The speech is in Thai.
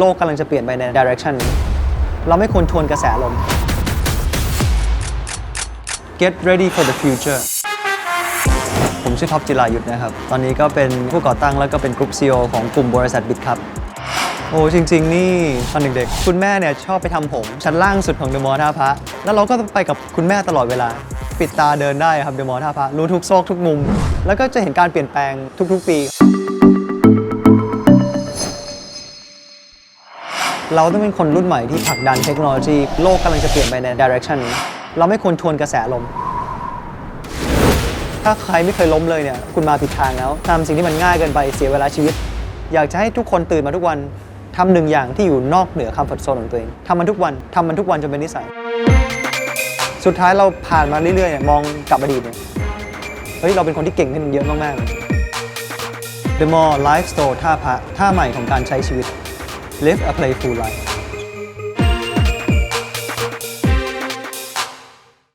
โลกกำลังจะเปลี่ยนไปในดิเรกชันนี้ เราไม่ควรทวนกระแสลม Get ready for the future ผมชื่อท็อปจิรายุทธนะครับ ตอนนี้ก็เป็นผู้ก่อตั้งแล้วก็เป็นกรุ๊ป CEO ของกลุ่มบริษัทบิตครับ โอ้ จริง ๆ นี่ ตอนเด็กๆ คุณแม่เนี่ยชอบไปทำผม ชั้นล่างสุดของเดอะมอลล์ท่าพระ แล้วเราก็ไปกับคุณแม่ตลอดเวลา ปิดตาเดินได้ครับเดอะมอลล์ท่าพระรู้ทุกซอกทุกมุม แล้วก็จะเห็นการเปลี่ยนแปลงทุก ๆ ปี เราต้องเป็นคนรุ่นใหม่ที่ผลักดันเทคโนโลยี โลกกำลังจะเปลี่ยนไปในดิเรกชันนี้เราไม่ควรทวนกระแสลม ถ้าใครไม่เคยล้มเลยเนี่ย คุณมาผิดทางแล้วทำสิ่งที่มันง่ายเกินไปเสียเวลาชีวิต อยากจะให้ทุกคนตื่นมาทุกวันทำหนึ่งอย่างที่อยู่นอกเหนือคำฟอร์ทโซนของตัวเองทำมันทุกวันทำมันทุกวันจนเป็นนิสัย สุดท้ายเราผ่านมาเรื่อยๆเนี่ยมองกลับอดีตเนี่ยเฮ้ยเราเป็นคนที่เก่งขึ้นเยอะมากๆ The Mall Life Store ท่าพระท่าใหม่ของการใช้ชีวิต Live a playful life